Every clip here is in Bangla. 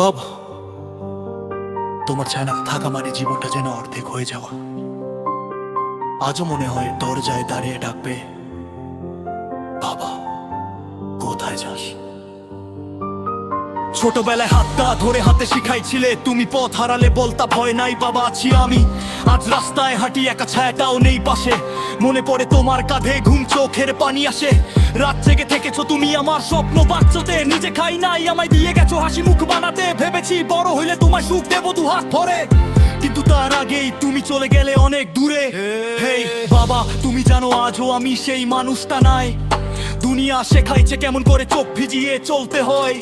বাবা, তোমার ছায়া থাকা মানে জীবনটা যেন অর্ধেক হয়ে যাওয়া। আজও মনে হয় দরজায় দাঁড়িয়ে ডাকবে, বাবা, কোথায় যাস? ছোটবেলায় হাতটা ধরে হাতে শিখাইছিলে, তুমি পথ হারালে বলতা ভয় নাই বাবা, আছি আমি। আজ রাস্তায় হাঁটি একা ছায়াটাও নেই পাশে। মনে পড়ে তোমার কাঁধে ঘুম, চোখের পানি আসে। রাত জেগে থেকেছো তুমি আমার স্বপ্ন বাচ্চাতে নিজে খাই নাই, আমায় দিয়ে গেছো হাসি মুখ বানাতে। ভেবেছি বড় হইলে তোমায় সুখ দেবো দু হাত ধরে কিন্তু তার আগেই তুমি চলে গেলে অনেক দূরে। হেই, বাবা, তুমি জানো আজও আমি সেই মানুষটা নাই। দুনিয়া শেখাইছে কেমন করে চোখ ভিজিয়ে চলতে হয়।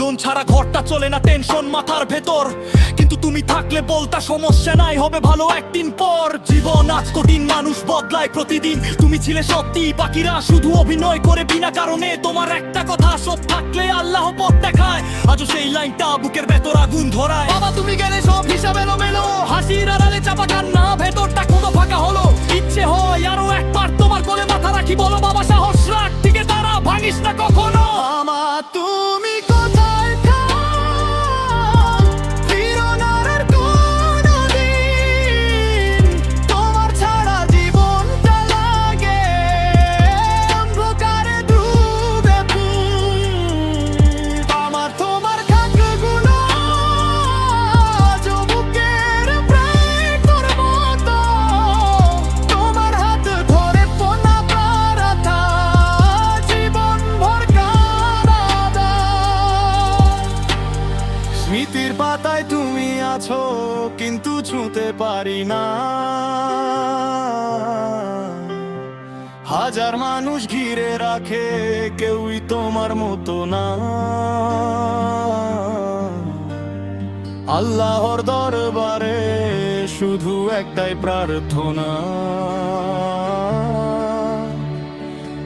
লোন ছাড়া ঘরটা চলে না টেনশন মাথার ভেতর। কিন্তু তুমি থাকলে বলতা সমস্যা নাই, হবে ভালো একদিন পর। জীবন আজ কঠিন, মানুষ বদলায় প্রতিদিন। তুমি ছিলে সত্যি, বাকিরা শুধু অভিনয় করে বিনা কারণে। তোমার একটা কথা, সব থাকলে আল্লাহ পথ দেখায়। আজও সেই লাইনটা বুকের ভেতর আগুন ধরায়। বাবা, তুমি গেলে সব হিসাব এলো মেলো হাসির আড়ালে চাপা কান্না ভেতরটা কোনো ফাঁকা হলো। ইচ্ছে হয় আরও একবার তোমার কোলে মাথা রাখি, বলো বাবা, সাহস রাখ। আছো, কিন্তু ছুঁতে পারি না। হাজার মানুষ ঘিরে রাখে, কেউই তোমার মতো না। আল্লাহর দরবারে শুধু একটাই প্রার্থনা।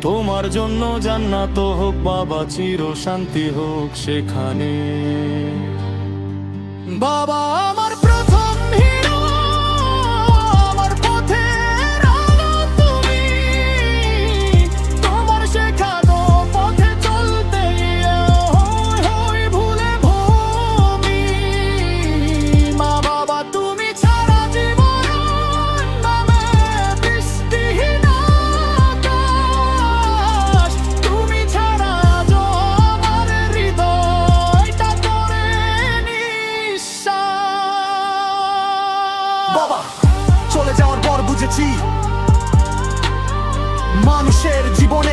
তোমার জন্য জান্নাত হোক, বাবা চির শান্তি হোক, সেখানে বাবা আমার প্রথম বাবা চলে যাওয়ার পর বুঝেছি মানুষের জীবনে